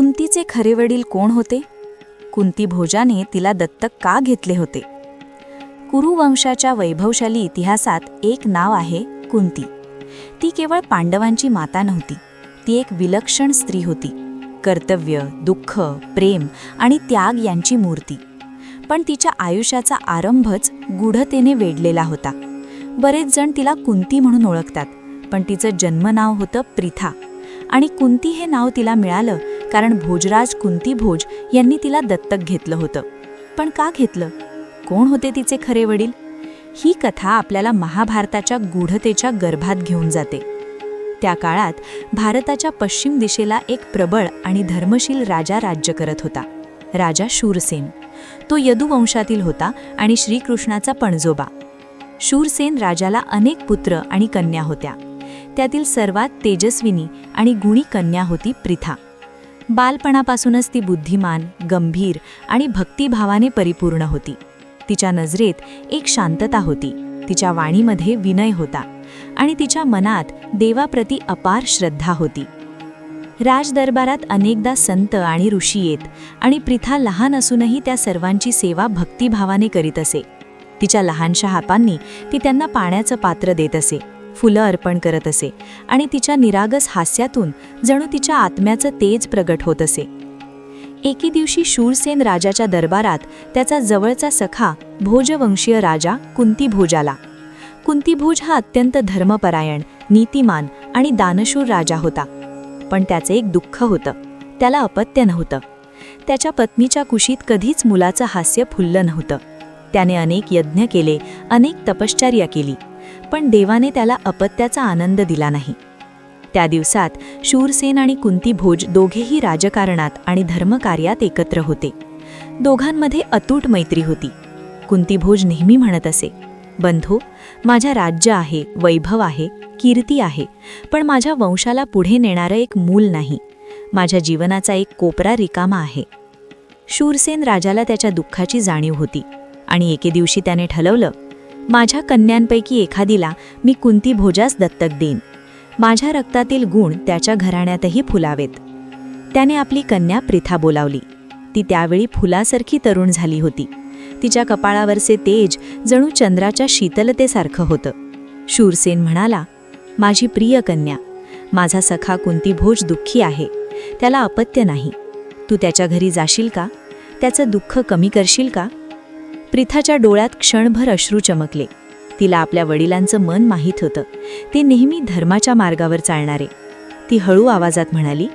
कुंतीचे खरे वडील कोण होते? कुंती भोजाने तिला दत्तक का घेतले होते? कुरुवंशाच्या वैभवशाली इतिहासात एक नाव आहे कुंती. ती केवळ पांडवांची माता नव्हती ती एक विलक्षण स्त्री होती. कर्तव्य दुःख प्रेम आणि त्याग यांची मूर्ती. पण तिच्या आयुष्याचा आरंभच गूढतेने वेढलेला होता. बरेच जण तिला कुंती म्हणून ओळखतात पण तिचं जन्मनाव होतं प्रिथा. आणि कुंती हे नाव तिला मिळालं कारण भोजराज कुंती भोज यांनी तिला दत्तक घेतलं होतं. पण का घेतलं? कोण होते तिचे खरे वडील? ही कथा आपल्याला महाभारताच्या गूढतेच्या गर्भात घेऊन जाते. त्या काळात भारताच्या पश्चिम दिशेला एक प्रबळ आणि धर्मशील राजा राज्य करत होता. राजा शूरसेन. तो यदुवंशातील होता आणि श्रीकृष्णाचा पणजोबा. शूरसेन राजाला अनेक पुत्र आणि कन्या होत्या. त्यातील सर्वात तेजस्विनी आणि गुणी कन्या होती प्रिथा बालपणापासूनच ती बुद्धिमान गंभीर आणि भक्तिभावाने परिपूर्ण होती. तिच्या नजरेत एक शांतता होती. तिच्या वाणीमध्ये विनय होता आणि तिच्या मनात देवाप्रती अपार श्रद्धा होती. राजदरबारात अनेकदा संत आणि ऋषी येत आणि प्रिथा लहान असूनही त्या सर्वांची सेवा भक्तिभावाने करीत असे. तिच्या लहानशा हातांनी ती त्यांना पाण्याचं पात्र देत असे. फुलं अर्पण करत असे आणि तिच्या निरागस हास्यातून जणू तिच्या आत्म्याचं तेज प्रगट होत असे. एके दिवशी शूरसेन राजाच्या दरबारात त्याचा जवळचा सखा भोजवंशीय राजा कुंतीभोज आला कुंतीभोज हा अत्यंत धर्मपरायण नीतिमान आणि दानशूर राजा होता. पण त्याचे एक दुःख होतं. त्याला अपत्य नव्हतं. त्याच्या पत्नीच्या कुशीत कधीच मुलाचं हास्य फुललं नव्हतं. त्याने अनेक यज्ञ केले अनेक तपश्चर्या केली. पण देवाने त्याला अपत्याचा आनंद दिला नाही. त्या दिवसात शूरसेन आणि कुंती भोज दोघेही राजकारणात आणि धर्मकार्यात एकत्र होते. दोघांमध्ये अतूट मैत्री होती. कुंती भोज नेहमी म्हणत असे बंधू माझ्या राज्य आहे वैभव आहे कीर्ती आहे पण माझ्या वंशाला पुढे नेणारं एक मूल नाही. माझ्या जीवनाचा एक कोपरा रिकामा आहे. शूरसेन राजाला त्याच्या दुःखाची जाणीव होती आणि एके दिवशी त्याने ठरवलं माझ्या कन्यांपैकी एखादीला मी कुंती भोजास दत्तक देईन. माझ्या रक्तातील गुण त्याच्या घराण्यातही फुलावेत. त्याने आपली कन्या प्रिथा बोलावली. ती त्यावेळी फुलासारखी तरुण झाली होती. तिच्या कपाळावरचे तेज जणू चंद्राच्या शीतलतेसारखं होतं. शूरसेन म्हणाला माझी प्रिय कन्या माझा सखा कुंती भोज दुःखी आहे. त्याला अपत्य नाही. तू त्याच्या घरी जाशील का? त्याचं दुःख कमी करशील का? प्रिथाच्या डोळ्यात क्षणभर अश्रू चमकले. तिला आपल्या वडिलांचं मन माहीत होतं. ते नेहमी धर्माच्या मार्गावर चालणारे. ती हळू आवाजात म्हणाली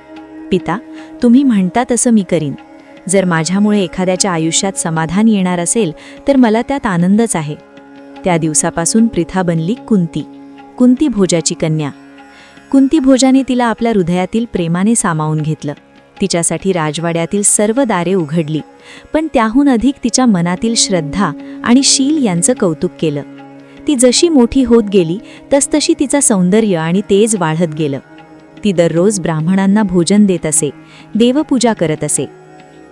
पिता तुम्ही म्हणता तसं मी करीन. जर माझ्यामुळे एखाद्याच्या आयुष्यात समाधान येणार असेल तर मला त्यात आनंदच आहे. त्या दिवसापासून प्रिथा बनली कुंती. कुंती भोजाची कन्या. कुंती भोजाने तिला आपल्या हृदयातील प्रेमाने सामावून घेतलं. तिच्यासाठी राजवाड्यातील सर्व दारे उघडली पण त्याहून अधिक तिच्या मनातील श्रद्धा आणि शील यांचं कौतुक केलं. ती जशी मोठी होत गेली तसतशी तिचा सौंदर्य आणि तेज वाढत गेलं. ती दररोज ब्राह्मणांना भोजन देत असे देवपूजा करत असे.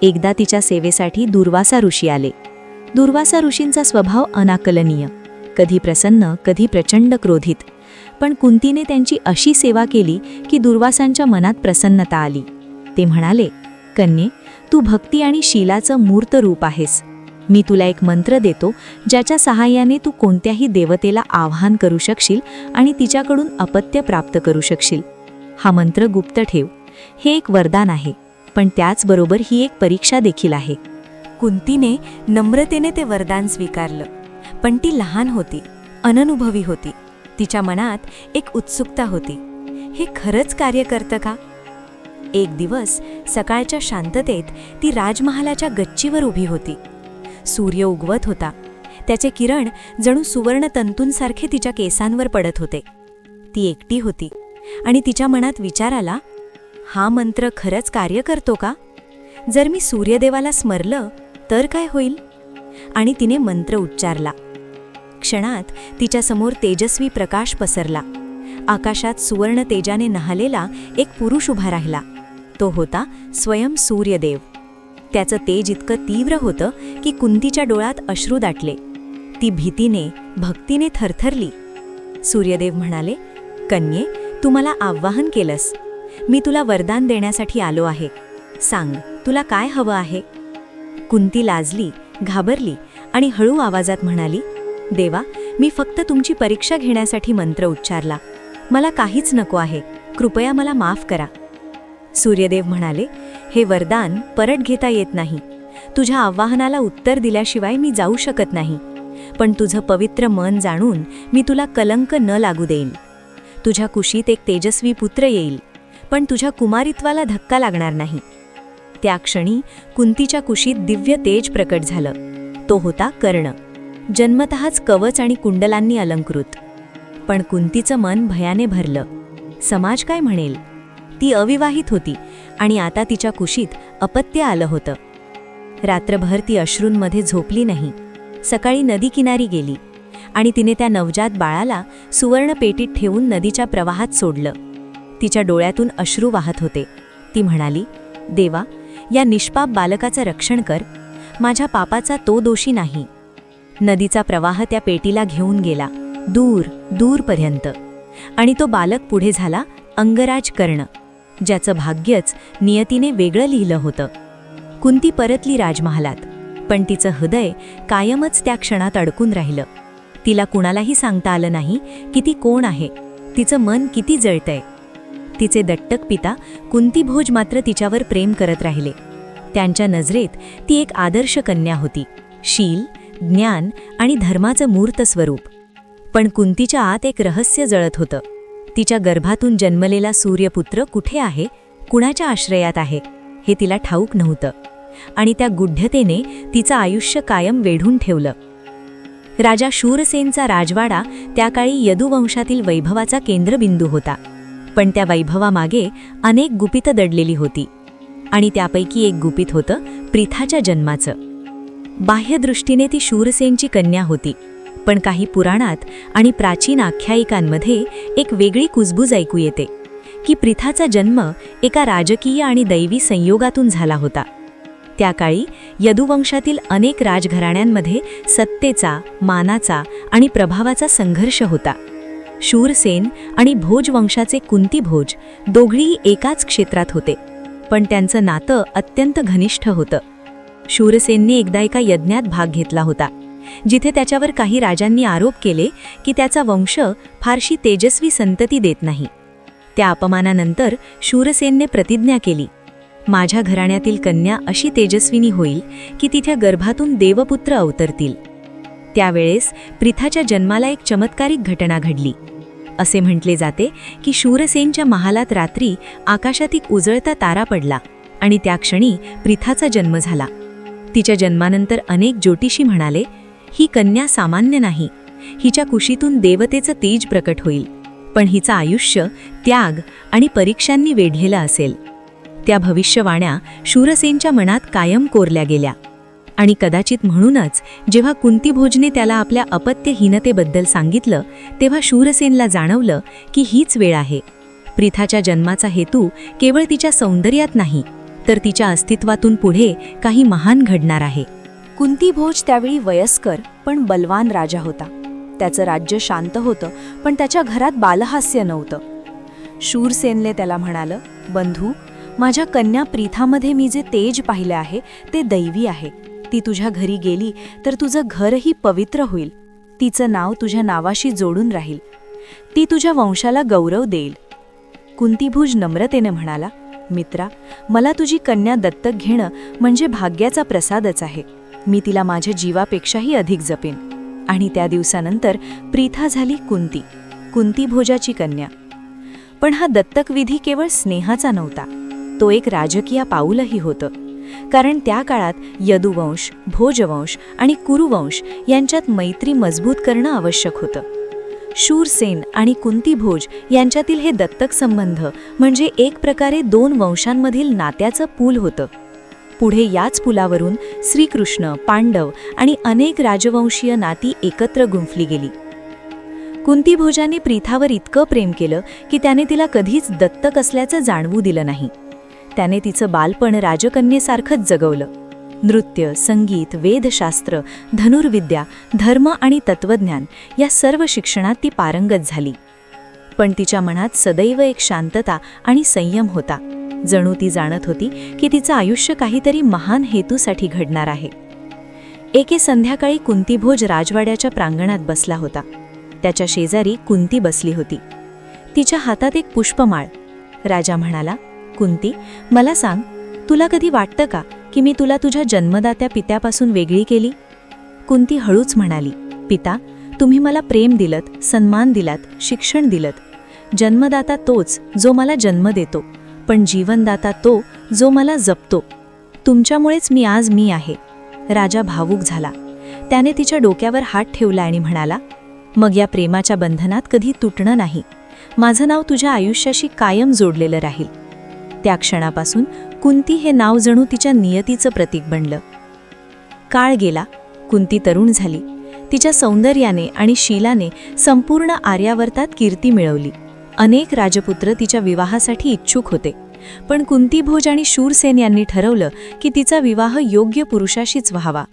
एकदा तिच्या सेवेसाठी दुर्वासा ऋषी आले. दुर्वासा ऋषींचा स्वभाव अनाकलनीय कधी प्रसन्न कधी प्रचंड क्रोधित. पण कुंतीने त्यांची अशी सेवा केली की दुर्वासांच्या मनात प्रसन्नता आली. ते म्हणाले कन्ये तू भक्ती आणि शीलाचं मूर्त रूप आहेस. मी तुला एक मंत्र देतो ज्याच्या सहाय्याने तू कोणत्याही देवतेला आव्हान करू शकशील आणि तिच्याकडून अपत्य प्राप्त करू शकशील. हा मंत्र गुप्त ठेव. हे एक वरदान आहे पण त्याचबरोबर ही एक परीक्षा देखील आहे. कुंतीने नम्रतेने ते वरदान स्वीकारलं पण ती लहान होती अननुभवी होती. तिच्या मनात एक उत्सुकता होती. हे खरंच कार्य करतं का? एक दिवस सकाळच्या शांततेत ती राजमहालाच्या गच्चीवर उभी होती. सूर्य उगवत होता. त्याचे किरण जणू सुवर्ण तंतूंसारखे तिच्या केसांवर पडत होते. ती एकटी होती आणि तिच्या मनात विचार आला हा मंत्र खरंच कार्य करतो का? जर मी सूर्यदेवाला स्मरलं तर काय होईल? आणि तिने मंत्र उच्चारला. क्षणात तिच्यासमोर तेजस्वी प्रकाश पसरला. आकाशात सुवर्ण तेजाने नहालेला एक पुरुष उभा राहिला. तो होता स्वयं सूर्यदेव. त्याचं तेज इतकं तीव्र होतं की कुंतीच्या डोळ्यात अश्रू दाटले. ती भीतीने भक्तीने थरथरली. सूर्यदेव म्हणाले कन्ये तू मला आव्हान केलंस. मी तुला वरदान देण्यासाठी आलो आहे. सांग तुला काय हवं आहे? कुंती लाजली घाबरली आणि हळू आवाजात म्हणाली देवा मी फक्त तुमची परीक्षा घेण्यासाठी मंत्र उच्चारला. मला काहीच नको आहे. कृपया मला माफ करा. सूर्यदेव म्हणाले हे वरदान परत घेता येत नाही. तुझ्या आव्हानाला उत्तर दिल्याशिवाय मी जाऊ शकत नाही. पण तुझं पवित्र मन जाणून मी तुला कलंक न लागू देईन. तुझ्या कुशीत एक तेजस्वी पुत्र येईल पण तुझ्या कुमारित्वाला धक्का लागणार नाही. त्या क्षणी कुंतीच्या कुशीत दिव्य तेज प्रकट झालं. तो होता कर्ण. जन्मतःच कवच आणि कुंडलांनी अलंकृत. पण कुंतीचं मन भयाने भरलं. समाज काय म्हणेल? ती अविवाहित होती आणि आता तिच्या कुशीत अपत्य आलं होतं. रात्रभर ती अश्रूंमध्ये झोपली नाही. सकाळी नदी किनारी गेली आणि तिने त्या नवजात बाळाला सुवर्ण पेटीत ठेवून नदीच्या प्रवाहात सोडलं. तिच्या डोळ्यातून अश्रू वाहत होते. ती म्हणाली देवा या निष्पाप बालकाचं रक्षण कर. माझ्या पापाचा तो दोषी नाही. नदीचा प्रवाह त्या पेटीला घेऊन गेला दूर दूरपर्यंत. आणि तो बालक पुढे झाला अंगराज कर्ण. ज्याचं भाग्यच नियतीने वेगळं लिहिलं होतं. कुंती परतली राजमहालात पण तिचं हृदय कायमच त्या क्षणात अडकून राहिलं. तिला कुणालाही सांगता आलं नाही की ती कोण आहे तिचं मन किती जळतंय. तिचे दट्टक पिता कुंती भोज मात्र तिच्यावर प्रेम करत राहिले. त्यांच्या नजरेत ती एक आदर्श कन्या होती शील ज्ञान आणि धर्माचं मूर्त स्वरूप. पण कुंतीच्या आत एक रहस्य जळत होतं. तिच्या गर्भातून जन्मलेला सूर्यपुत्र कुठे आहे कुणाच्या आश्रयात आहे हे तिला ठाऊक नव्हतं. आणि त्या गुढ्यतेने तिचं आयुष्य कायम वेढून ठेवलं. राजा शूरसेनचा राजवाडा त्या काळी यदुवंशातील वैभवाचा केंद्रबिंदू होता. पण त्या वैभवामागे अनेक गुपितं दडलेली होती. आणि त्यापैकी एक गुपित होतं प्रिथाच्या जन्माचं. बाह्यदृष्टीने ती शूरसेनची कन्या होती. पण काही पुराणात आणि प्राचीन आख्यायिकांमध्ये एक वेगळी कुजबूज ऐकू येते की प्रिथाचा जन्म एका राजकीय आणि दैवी संयोगातून झाला होता. त्या काळी यदुवंशातील अनेक राजघराण्यांमध्ये सत्तेचा मानाचा आणि प्रभावाचा संघर्ष होता. शूरसेन आणि भोज वंशाचे कुंती भोज दोघेही एकाच क्षेत्रात होते पण त्यांचं नातं अत्यंत घनिष्ठ होतं. शूरसेनने एकदा एका यज्ञात भाग घेतला होता. जिथे त्याच्यावर काही राजांनी आरोप केले की त्याचा वंश फारशी तेजस्वी संतती देत नाही. त्या अपमानानंतर शूरसेनने प्रतिज्ञा केली माझ्या घराण्यातील कन्या अशी तेजस्विनी होईल की तिथे गर्भातून देवपुत्र अवतरतील. त्यावेळेस प्रिथाच्या जन्माला एक चमत्कारिक घटना घडली. असे म्हटले जाते की शूरसेनच्या महालात रात्री आकाशात एक उजळता तारा पडला आणि त्या क्षणी प्रिथाचा जन्म झाला. तिच्या जन्मानंतर अनेक ज्योतिषी म्हणाले ही कन्या सामान्य नाही. हिच्या कुशीतून देवतेचं तेज प्रकट होईल. पण हिचं आयुष्य त्याग आणि परीक्षांनी वेढलेलं असेल. त्या भविष्यवाण्या शूरसेनच्या मनात कायम कोरल्या गेल्या. आणि कदाचित म्हणूनच जेव्हा कुंतीभोजने त्याला आपल्या अपत्यहीनतेबद्दल सांगितलं तेव्हा शूरसेनला जाणवलं की हीच वेळ आहे. प्रिथाच्या जन्माचा हेतू केवळ तिच्या सौंदर्यात नाही तर तिच्या अस्तित्वातून पुढे काही महान घडणार आहे. कुंतीभोज त्यावेळी वयस्कर पण बलवान राजा होता. त्याचं राज्य शांत होतं पण त्याच्या घरात बालहास्य नव्हतं. शूरसेनले त्याला म्हणालं बंधू माझ्या कन्या प्रीथामध्ये मी जे तेज पाहिलं आहे ते दैवी आहे. ती तुझ्या घरी गेली तर तुझं घरही पवित्र होईल. तिचं नाव तुझ्या नावाशी जोडून राहील. ती तुझ्या वंशाला गौरव देईल. कुंतीभुज नम्रतेने म्हणाला मित्रा मला तुझी कन्या दत्तक घेणं म्हणजे भाग्याचा प्रसादच आहे. मी तिला माझ्या जीवापेक्षाही अधिक जपेन. आणि त्या दिवसानंतर प्रीथा झाली कुंती कुंती भोजाची कन्या. पण हा दत्तकविधी केवळ स्नेहाचा नव्हता तो एक राजकीय पाऊलही होतं. कारण त्या काळात यदुवंश भोजवंश आणि कुरुवंश यांच्यात मैत्री मजबूत करणं आवश्यक होतं. शूरसेन आणि कुंतीभोज यांच्यातील हे दत्तक संबंध म्हणजे एक प्रकारे दोन वंशांमधील नात्याचं पूल होतं. पुढे याच पुलावरून श्रीकृष्ण पांडव आणि अनेक राजवंशीय नाती एकत्र गुंफली गेली. कुंतीभोजाने प्रीथावर इतकं प्रेम केलं की त्याने तिला कधीच दत्तक असल्याचं जाणवू दिलं नाही. त्याने तिचं बालपण राजकन्येसारखंच जगवलं. नृत्य संगीत वेदशास्त्र धनुर्विद्या धर्म आणि तत्वज्ञान या सर्व शिक्षणात ती पारंगत झाली. पण तिच्या मनात सदैव एक शांतता आणि संयम होता. जणू ती जाणत होती की तिचं आयुष्य काहीतरी महान हेतूसाठी घडणार आहे. एके संध्याकाळी कुंतीभोज राजवाड्याच्या प्रांगणात बसला होता. त्याच्या शेजारी कुंती बसली होती. तिच्या हातात एक पुष्पमाळ. राजा म्हणाला कुंती मला सांग तुला कधी वाटतं का की मी तुला तुझ्या जन्मदात्या पित्यापासून वेगळी केली? कुंती हळूच म्हणाली पिता तुम्ही मला प्रेम दिलत सन्मान दिलात शिक्षण दिलत जन्मदाता तोच जो मला जन्म देतो पण जीवनदाता तो जो मला जपतो. तुमच्यामुळेच मी आज मी आहे. राजा भावूक झाला. त्याने तिच्या डोक्यावर हात ठेवला आणि म्हणाला मग या प्रेमाच्या बंधनात कधी तुटणं नाही. माझं नाव तुझ्या आयुष्याशी कायम जोडलेलं राहील. त्या क्षणापासून कुंती हे नाव जणू तिच्या नियतीचं प्रतीक बनलं. काळ गेला. कुंती तरुण झाली. तिच्या सौंदर्याने आणि शीलाने संपूर्ण आर्यावर्तात कीर्ती मिळवली. अनेक राजपुत्र तिच्या विवाहासाठी इच्छुक होते. पण कुंतीभोज आणि शूरसेन यांनी ठरवलं की तिचा विवाह योग्य पुरुषाशीच व्हावा.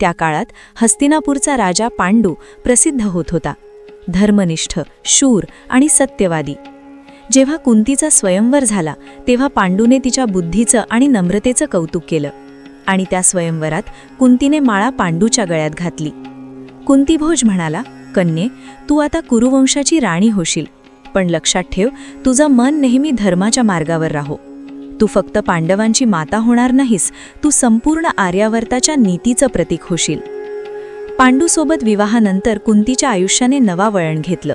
त्या काळात हस्तिनापूरचा राजा पांडू प्रसिद्ध होत होता. धर्मनिष्ठ शूर आणि सत्यवादी. जेव्हा कुंतीचा स्वयंवर झाला तेव्हा पांडूने तिच्या बुद्धीचं आणि नम्रतेचं कौतुक केलं. आणि त्या स्वयंवरात कुंतीने माळा पांडूच्या गळ्यात घातली. कुंतीभोज म्हणाला कन्ये तू आता कुरुवंशाची राणी होशील. पण लक्षात ठेव तुझं मन नेहमी धर्माच्या मार्गावर राहो. तू फक्त पांडवांची माता होणार नाहीस तू संपूर्ण आर्यावर्ताच्या नीतीचं प्रतीक होशील. पांडूसोबत विवाहानंतर कुंतीच्या आयुष्याने नवा वळण घेतलं.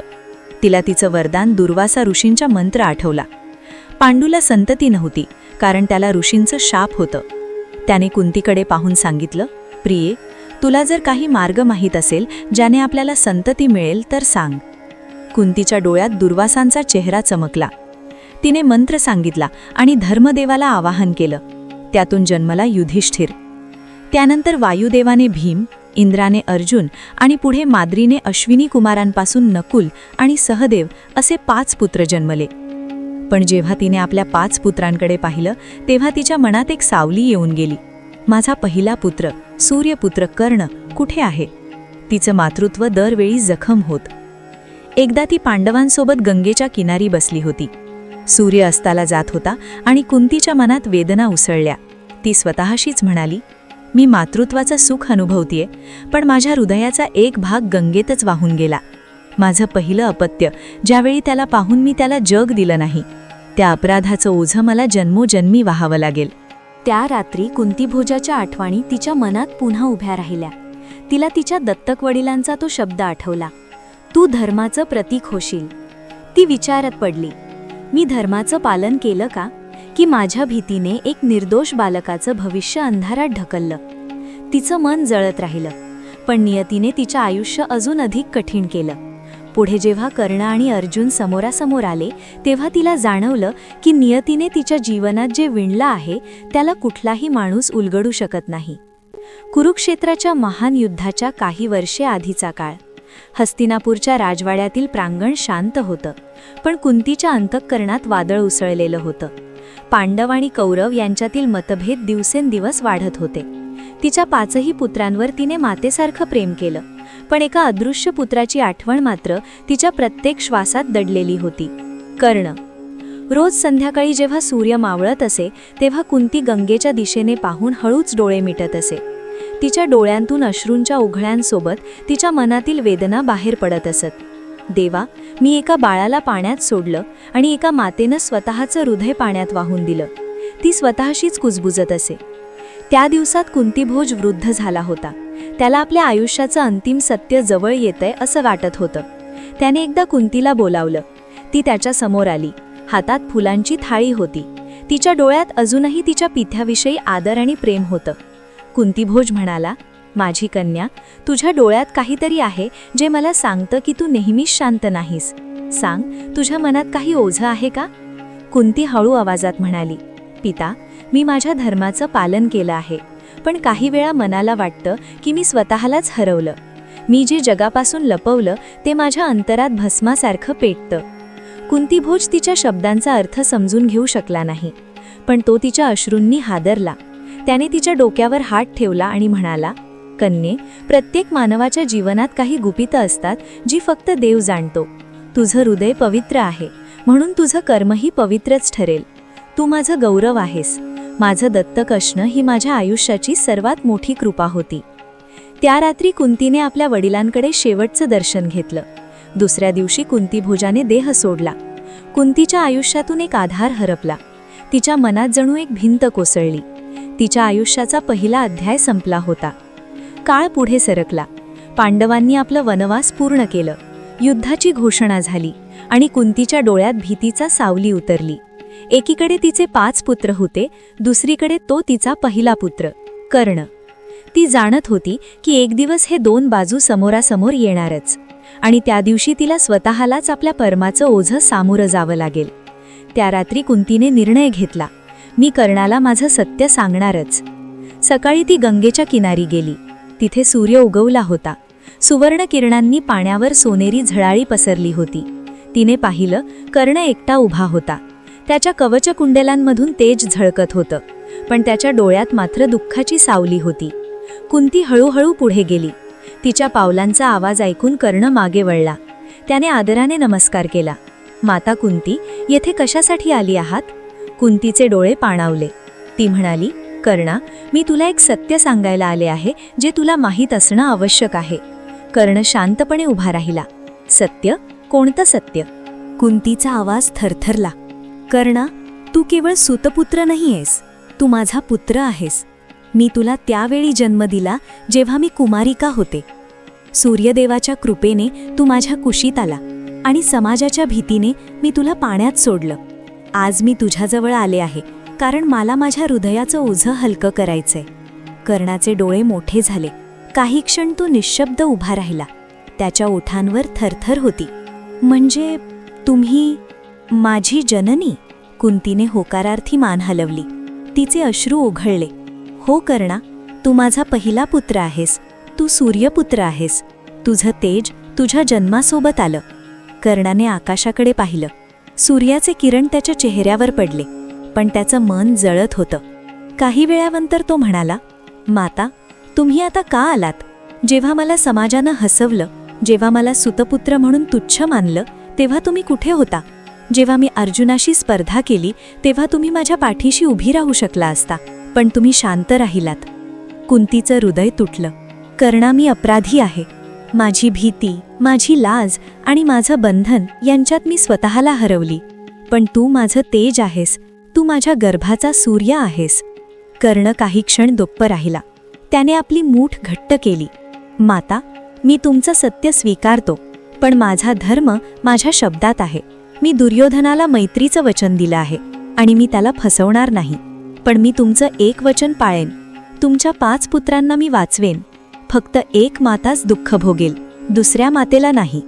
तिला तिचं वरदान दुर्वासा ऋषींचा मंत्र आठवला. पांडूला संतती नव्हती कारण त्याला ऋषींचं शाप होतं. त्याने कुंतीकडे पाहून सांगितलं प्रिये तुला जर काही मार्ग माहीत असेल ज्याने आपल्याला संतती मिळेल तर सांग. कुंतीच्या डोळ्यात दुर्वासांचा चेहरा चमकला. तिने मंत्र सांगितला आणि धर्मदेवाला आवाहन केलं. त्यातून जन्मला युधिष्ठिर. त्यानंतर वायुदेवाने भीम इंद्राने अर्जुन आणि पुढे माद्रीने अश्विनी कुमारांपासून नकुल आणि सहदेव असे पाच पुत्र जन्मले. पण जेव्हा तिने आपल्या पाच पुत्रांकडे पाहिलं तेव्हा तिच्या मनात एक सावली येऊन गेली. माझा पहिला पुत्र सूर्यपुत्र कर्ण कुठे आहे? तिचं मातृत्व दरवेळी जखम होत. एकदा ती पांडवांसोबत गंगेच्या किनारी बसली होती. सूर्य अस्ताला जात होता आणि कुंतीच्या मनात वेदना उसळल्या. ती स्वतःशीच म्हणाली मी मातृत्वाचं सुख अनुभवतीये पण माझ्या हृदयाचा एक भाग गंगेतच वाहून गेला. माझं पहिलं अपत्य ज्यावेळी त्याला पाहून मी त्याला जग दिलं नाही. त्या अपराधाचं ओझं मला जन्मोजन्मी वाहावं लागेल. त्या रात्री कुंतीभोजाच्या आठवणी तिच्या मनात पुन्हा उभ्या राहिल्या. तिला तिच्या दत्तक वडिलांचा तो शब्द आठवला. तू धर्माचं प्रतीक होशील. ती विचारत पडली मी धर्माचं पालन केलं का? की माझ्या भीतीने एक निर्दोष बालकाचं भविष्य अंधारात ढकललं. तिचं मन जळत राहिलं पण नियतीने तिचं आयुष्य अजून अधिक कठीण केलं. पुढे जेव्हा कर्ण आणि अर्जुन समोरासमोर आले तेव्हा तिला जाणवलं की नियतीने तिच्या जीवनात जे विणलं आहे त्याला कुठलाही माणूस उलगडू शकत नाही. कुरुक्षेत्राच्या महान युद्धाच्या काही वर्षे आधीचा काळ. हस्तिनापूरच्या राजवाड्यातील प्रांगण शांत होतं पण कुंतीच्या अंतःकरणात वादळ उसळलेलं होतं. पांडव आणि कौरव यांच्यातील मतभेद दिवसेंदिवस वाढत होते. तिच्या पाचही पुत्रांवर तिने मातेसारखं प्रेम केलं पण एका अदृश्य पुत्राची आठवण मात्र तिच्या प्रत्येक श्वासात दडलेली होती. कर्ण. रोज संध्याकाळी जेव्हा सूर्य मावळत असे तेव्हा कुंती गंगेच्या दिशेने पाहून हळूच डोळे मिटत असे. तिच्या डोळ्यांतून अश्रूंच्या उघळ्यांसोबत तिच्या मनातील वेदना बाहेर पडत असत. देवा मी एका बाळाला पाण्यात सोडलं आणि एका मातेनं स्वतःचं हृदय पाण्यात वाहून दिलं. ती स्वतःशीच कुजबुजत असे. त्या दिवसात कुंतीभोज वृद्ध झाला होता. त्याला आपल्या आयुष्याचं अंतिम सत्य जवळ येतंय असं वाटत होतं. त्याने एकदा कुंतीला बोलावलं. ती त्याच्यासमोर आली. हातात फुलांची थाळी होती. तिच्या डोळ्यात अजूनही तिच्या पिथ्याविषयी आदर आणि प्रेम होतं. कुंतीभोज म्हणाला माझी कन्या तुझ्या डोळ्यात काहीतरी आहे जे मला सांगतं की तू नेहमीच शांत नाहीस. सांग तुझ्या मनात काही ओझं आहे का? कुंती हळू आवाजात म्हणाली पिता मी माझ्या धर्माचं पालन केलं आहे पण काही वेळा मनाला वाटतं की मी स्वतःलाच हरवलं. मी जे जगापासून लपवलं ते माझ्या अंतरात भस्मासारखं पेटतं. कुंतीभोज तिच्या शब्दांचा अर्थ समजून घेऊ शकला नाही पण तो तिच्या अश्रूंनी हादरला. त्याने तिच्या डोक्यावर हात ठेवला आणि म्हणाला कन्ये प्रत्येक मानवाच्या जीवनात काही गुपितं असतात जी फक्त देव जाणतो. तुझं हृदय पवित्र आहे म्हणून तुझं कर्मही पवित्रच ठरेल. तू माझं गौरव आहेस. माझं दत्तक असणं ही माझ्या आयुष्याची सर्वात मोठी कृपा होती. त्या रात्री कुंतीने आपल्या वडिलांकडे शेवटचं दर्शन घेतलं. दुसऱ्या दिवशी कुंती भोजाने देह सोडला. कुंतीच्या आयुष्यातून एक आधार हरपला. तिच्या मनात जणू एक भिंत कोसळली. तिच्या आयुष्याचा पहिला अध्याय संपला होता. काळ पुढे सरकला. पांडवांनी आपलं वनवास पूर्ण केलं. युद्धाची घोषणा झाली आणि कुंतीच्या डोळ्यात भीतीचा सावली उतरली. एकीकडे तिचे पाच पुत्र होते दुसरीकडे तो तिचा पहिला पुत्र कर्ण. ती जाणत होती की एक दिवस हे दोन बाजू समोरासमोर येणारच आणि त्या दिवशी तिला स्वतःलाच आपल्या परमाचं ओझं सामोरं जावं लागेल. त्या रात्री कुंतीने निर्णय घेतला मी कर्णाला माझं सत्य सांगणारच. सकाळी ती गंगेच्या किनारी गेली. तिथे सूर्य उगवला होता. सुवर्ण किरणांनी पाण्यावर सोनेरी झळाळी पसरली होती. तिने पाहिलं कर्ण एकटा उभा होता. त्याच्या कवचकुंडलांमधून तेज झळकत होतं. पण त्याच्या डोळ्यात मात्र दुःखाची सावली होती. कुंती हळूहळू पुढे गेली. तिच्या पावलांचा आवाज ऐकून कर्ण मागे वळला. त्याने आदराने नमस्कार केला. माता कुंती येथे कशासाठी आली आहात? कुंतीचे डोळे पाणावले. ती म्हणाली कर्णा मी तुला एक सत्य सांगायला आले आहे जे तुला माहीत असणं आवश्यक आहे. कर्ण शांतपणे उभा राहिला. सत्य? कोणतं सत्य? कुंतीचा आवाज थरथरला. कर्णा तू केवळ सुतपुत्र नाहीयेस तू माझा पुत्र आहेस. मी तुला त्यावेळी जन्म दिला जेव्हा मी कुमारिका होते. सूर्यदेवाच्या कृपेने तू माझ्या कुशीत आला आणि समाजाच्या भीतीने मी तुला पाण्यात सोडलं. आज मी तुझ्याजवळ आले आहे कारण मला माझ्या हृदयाचं ओझं हलकं करायचंय. कर्णाचे डोळे मोठे झाले. काही क्षण तो निशब्द उभा राहिला. त्याच्या ओठांवर थरथर होती. म्हणजे तुम्ही माझी जननी? कुंतीने होकारार्थी मान हलवली. तिचे अश्रू ओघळले. हो कर्णा तू माझा पहिला पुत्र आहेस. तू सूर्यपुत्र आहेस. तुझं तेज तुझ्या जन्मासोबत आलं. कर्णाने आकाशाकडे पाहिलं. सूर्याचे किरण त्याच्या चेहऱ्यावर पडले पण त्याचं मन जळत होतं. काही वेळानंतर तो म्हणाला माता तुम्ही आता का आलात? जेव्हा मला समाजानं हसवलं जेव्हा मला सुतपुत्र म्हणून तुच्छ मानलं तेव्हा तुम्ही कुठे होता? जेव्हा मी अर्जुनाशी स्पर्धा केली तेव्हा तुम्ही माझ्या पाठीशी उभी राहू शकला असता पण तुम्ही शांत राहिलात. कुंतीचं हृदय तुटलं. कर्णा मी अपराधी आहे. माझी भीती माझी लाज आणि माझं बंधन यांच्यात मी स्वतःला हरवली. पण तू माझं तेज आहेस. तू माझ्या गर्भाचा सूर्य आहेस. कर्ण काही क्षण दुप्प राहिला. त्याने आपली मूठ घट्ट केली. माता मी तुमचं सत्य स्वीकारतो पण माझा धर्म माझ्या शब्दात आहे. मी दुर्योधनाला मैत्रीचं वचन दिलं आहे आणि मी त्याला फसवणार नाही. पण मी तुमचं एक वचन पाळेन. तुमच्या पाच पुत्रांना मी वाचवेन. फक्त एक माताच दुःख भोगेल दुसऱ्या मातेला नाही.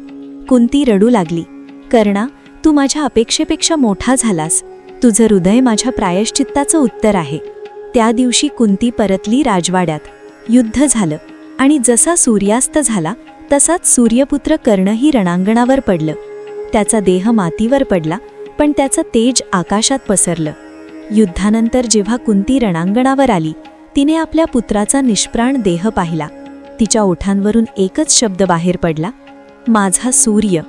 कुंती रडू लागली. कर्णा तू माझ्या अपेक्षेपेक्षा मोठा झालास. तुझं हृदय माझ्या प्रायश्चित्ताचं उत्तर आहे. त्या दिवशी कुंती परतली राजवाड्यात. युद्ध झालं आणि जसा सूर्यास्त झाला तसाच सूर्यपुत्र कर्णही रणांगणावर पडलं. त्याचा देह मातीवर पडला पण त्याचं तेज आकाशात पसरलं. युद्धानंतर जेव्हा कुंती रणांगणावर आली तिने आपल्या पुत्राचा निष्प्राण देह पाहिला. तिच्या ओठांवरून एकच शब्द बाहेर पडला. माझा सूर्य.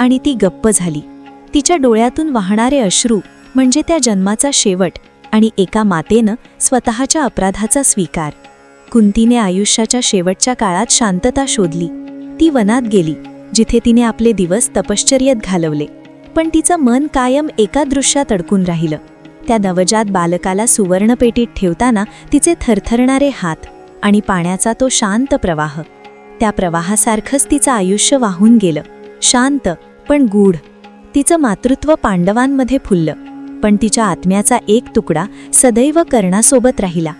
आणि ती गप्प झाली. तिच्या डोळ्यातून वाहणारे अश्रू म्हणजे त्या जन्माचा शेवट आणि एका मातेनं स्वतःच्या अपराधाचा स्वीकार. कुंतीने आयुष्याच्या शेवटच्या काळात शांतता शोधली. ती वनात गेली जिथे तिने आपले दिवस तपश्चर्येत घालवले. पण तिचं मन कायम एका दृश्यात अडकून राहिलं. त्या नवजात बालकाला सुवर्णपेटीत ठेवताना तिचे थरथरणारे हात आणि पाण्याचा तो शांत प्रवाह. त्या प्रवाहासारखंच तिचं आयुष्य वाहून गेलं. शांत पण गूढ. तिचं मातृत्व पांडवांमध्ये फुललं. पण तिच्या आत्म्याचा एक तुकडा सदैव कर्णासोबत राहिला.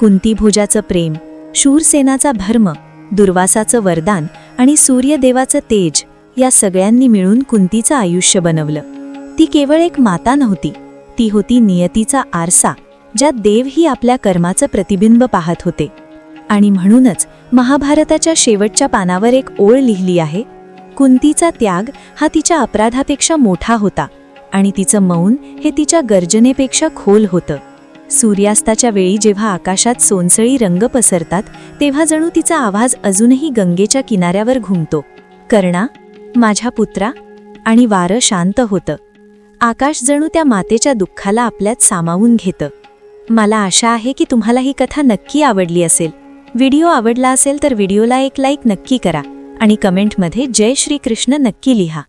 कुंतीभोजाचं प्रेम शूरसेनाचा भर्म दुर्वासाचं वरदान आणि सूर्यदेवाचं तेज या सगळ्यांनी मिळून कुंतीचं आयुष्य बनवलं. ती केवळ एक माता नव्हती. ती होती नियतीचा आरसा ज्यात देवही आपल्या कर्माचं प्रतिबिंब पाहत होते. आणि म्हणूनच महाभारताच्या शेवटच्या पानावर एक ओळ लिहिली आहे. कुंतीचा त्याग हा तिच्या अपराधापेक्षा मोठा होता आणि तिचं मौन हे तिच्या गर्जनेपेक्षा खोल होतं. सूर्यास्ताच्या वेळी जेव्हा आकाशात सोनसळी रंग पसरतात तेव्हा जणू तिचा आवाज अजूनही गंगेच्या किनाऱ्यावर घुमतो. कर्णा माझ्या पुत्रा आणि वारं शांत होतं. आकाश जणू त्या मातेच्या दुःखाला आपल्यात सामावून घेतं. मला आशा आहे की तुम्हाला ही कथा नक्की आवडली असेल. व्हिडिओ आवडला असेल तर व्हिडिओला एक लाईक नक्की करा आणि कमेंटमध्ये जय श्रीकृष्ण नक्की लिहा.